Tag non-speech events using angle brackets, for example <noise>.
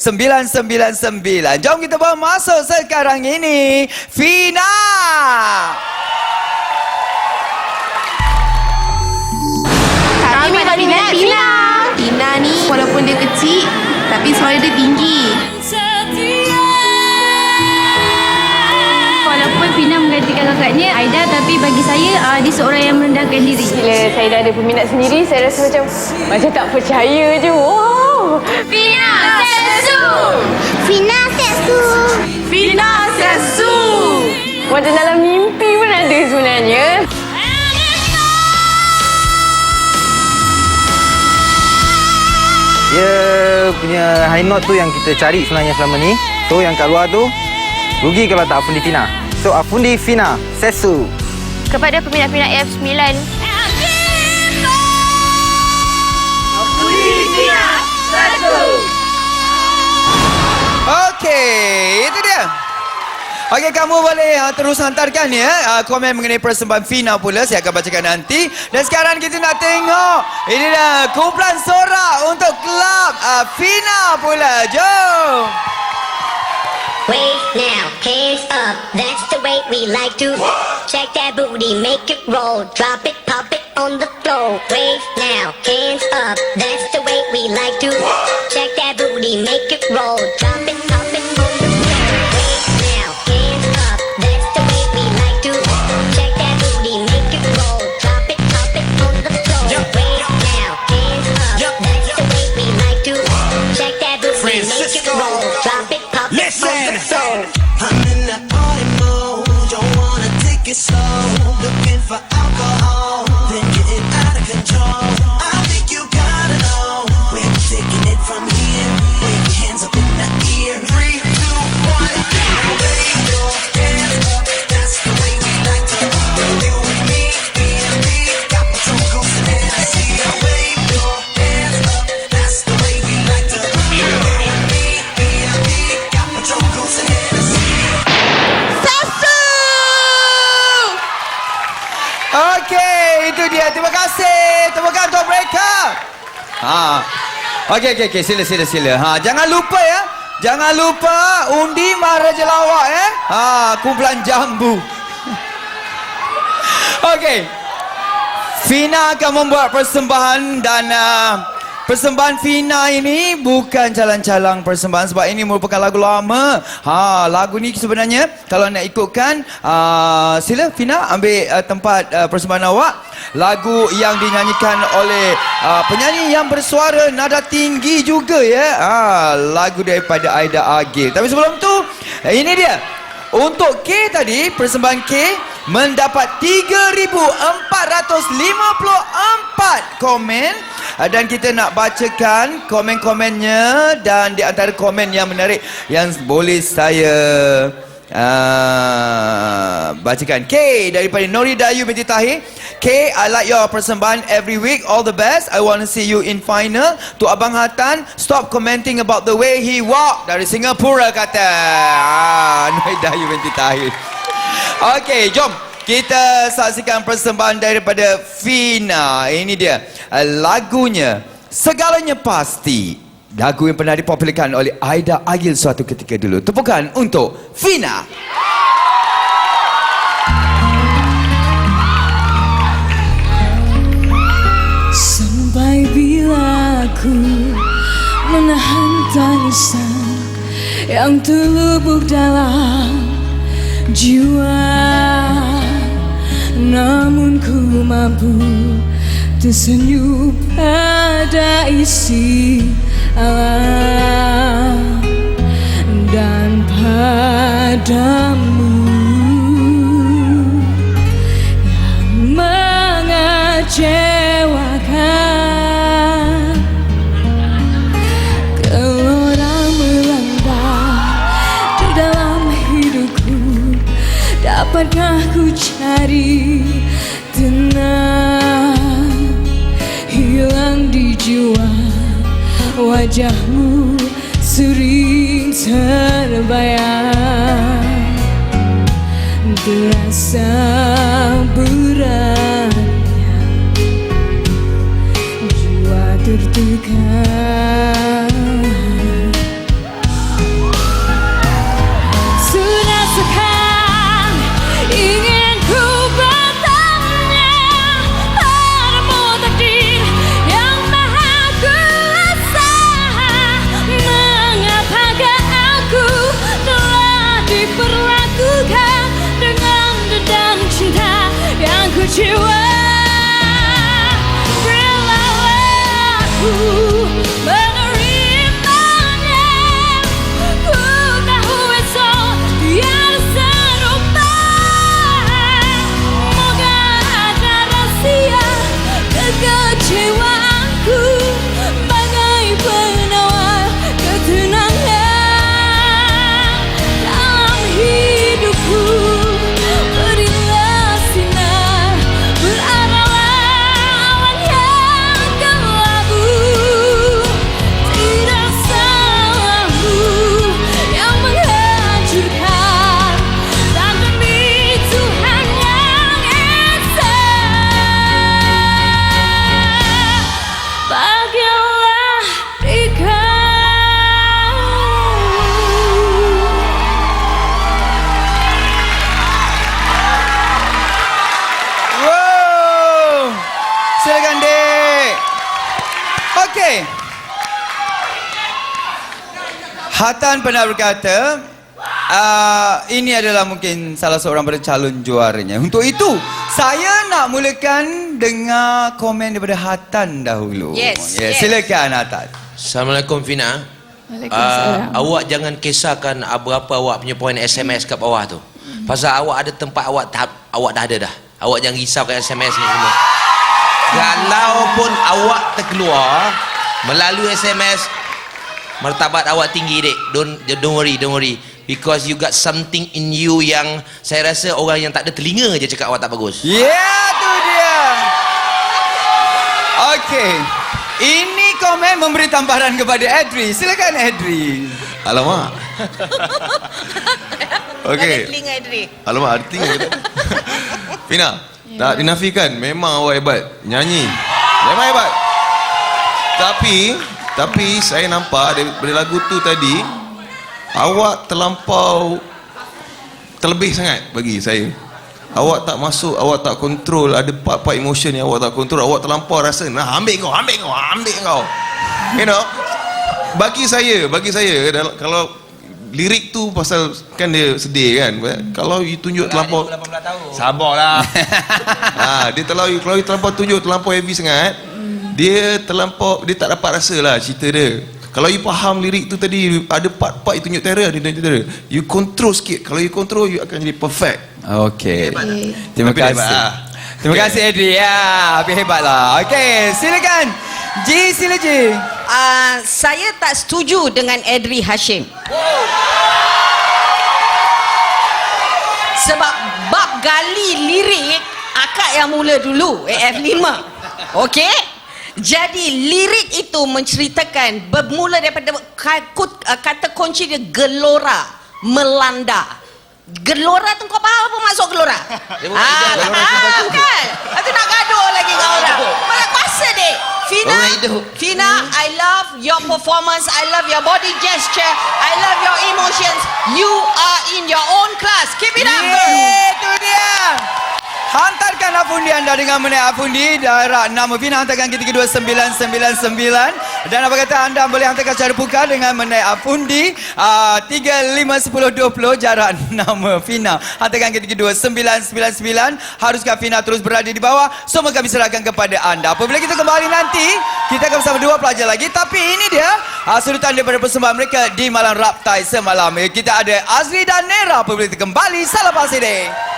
999. Jom kita bawa masuk sekarang ini Fina. Kami nak minat Tina. Tina ni walaupun dia kecil tapi suara dia tinggi. Walaupun Fina menggantikan kakaknya Aida tapi bagi saya uh, dia seorang yang merendahkan diri. Bila saya dah ada peminat sendiri, saya rasa macam macam tak percaya je. Wow! Fina Sensu. Fina Setsu. Fina Setsu. Macam dalam mimpi pun ada sebenarnya. Dia punya high note tu yang kita cari sebenarnya selama ni. So yang kat luar tu rugi kalau tak Afundi Fina. So Afundi Fina, Sesu. Kepada peminat-peminat F9 Okey, kamu boleh uh, terus hantarkan ya uh, komen mengenai persembahan Fina pula. Saya akan bacakan nanti. Dan sekarang kita nak tengok. Ini dah kumpulan sorak untuk kelab uh, Fina pula. Jom. Wave now, hands up, that's the way we like to Check that booty, make it roll, drop it, pop it on the floor Wave now, hands up, that's the way we like to Check that booty, make it roll, drop it, Ha. Okey, okey, okey. Sila, sila, sila. Ha, jangan lupa ya. Jangan lupa undi Maharaja Lawak ya. Ha, kumpulan jambu. <laughs> Okey. Fina akan membuat persembahan dan uh, persembahan Fina ini bukan calang-calang persembahan sebab ini merupakan lagu lama. Ha, lagu ni sebenarnya kalau nak ikutkan uh, sila Fina ambil uh, tempat uh, persembahan awak. Lagu yang dinyanyikan oleh uh, penyanyi yang bersuara nada tinggi juga ya. Ha, lagu daripada Aida Agil. Tapi sebelum tu ini dia. Untuk K tadi, persembahan K mendapat 3,454 komen dan kita nak bacakan komen-komennya dan di antara komen yang menarik yang boleh saya uh, bacakan. K daripada Nori Dayu binti Tahir. K, I like your persembahan every week. All the best. I want to see you in final. Tu Abang Hatan, stop commenting about the way he walk. Dari Singapura kata. Ah, Nori Dayu binti Tahir. Okey, jom. Kita saksikan persembahan daripada Fina. Ini dia. Uh, lagunya. Segalanya pasti. Lagu yang pernah dipopularkan oleh Aida Agil suatu ketika dulu. Tepukan untuk Fina. Sampai bila ku menahan tangisan yang terlubuk dalam jiwa Namun ku mampu tersenyum pada isi alam Dan padamu Dapatkah ku cari tenang Hilang di jiwa wajahmu sering terbayang. Terasa beratnya Okey. Hatan pernah berkata, uh, ini adalah mungkin salah seorang daripada calon juaranya. Untuk itu, saya nak mulakan dengan komen daripada Hatan dahulu. Yes, yes. yes. Silakan Hatan. Assalamualaikum Fina. Uh, awak jangan kisahkan berapa awak punya poin SMS kat bawah tu. Pasal awak ada tempat awak tak awak dah ada dah. Awak jangan risaukan SMS ni semua. Kalau pun awak terkeluar melalui SMS martabat awak tinggi dek. Don't don't worry, don't worry. Because you got something in you yang saya rasa orang yang tak ada telinga je cakap awak tak bagus. Ya, tu dia. Okey. Ini komen memberi tamparan kepada Edri. Silakan Edri. Alamak. <laughs> Okey. Telinga Edri. Alamak, ada kata. <laughs> Fina, tak dinafikan. Memang awak hebat. Nyanyi. Memang hebat. Tapi, tapi saya nampak daripada lagu tu tadi, awak terlampau terlebih sangat bagi saya. Awak tak masuk, awak tak kontrol, ada part-part emotion yang awak tak kontrol, awak terlampau rasa, nah ambil kau, ambil kau, ambil kau. You know, bagi saya, bagi saya, dalam- kalau lirik tu pasal kan dia sedih kan. Kalau you tunjuk terlampau, sabarlah. ha, <laughs> dia terlalu kalau you terlampau tunjuk terlampau heavy sangat, dia terlampau dia tak dapat rasa lah cerita dia. Kalau you faham lirik tu tadi ada part-part you tunjuk terror, dia tunjuk terror. You control sikit. Kalau you control you akan jadi perfect. Okey. Terima Tapi dia hebat kasih. lah. Terima kasih Edri. Ya, habis hebatlah. Okey, silakan. Ji, sila Ji. Uh, saya tak setuju dengan Edri Hashim. Sebab bab gali lirik akak yang mula dulu AF5. Okey? Jadi lirik itu menceritakan bermula daripada uh, kata kunci dia gelora, melanda. Gelora tu kau faham apa maksud gelora? <laughs> Dia bukan Ah, tak faham batu. kan? Nanti nak gaduh lagi kau orang. Mana kuasa dek? Fina. Fina, I love your performance. I love your body gesture. I love your emotions. You are in your own class. Keep it up, girl. Hantarkan afundi anda dengan menaik afundi. Daerah nama Fina hantarkan ke 32999 Dan apa kata anda boleh hantarkan cara pukar dengan menaik afundi. Uh, 3, 5, 10, 20 jarak nama Fina. Hantarkan ke 32999 Haruskah Fina terus berada di bawah? Semua kami serahkan kepada anda. Apabila kita kembali nanti Kita akan bersama dua pelajar lagi. Tapi ini dia uh, Sudutan daripada persembahan mereka Di Malam Raptai semalam. Kita ada Azri dan Nera Apabila kita kembali. Salam pasir deh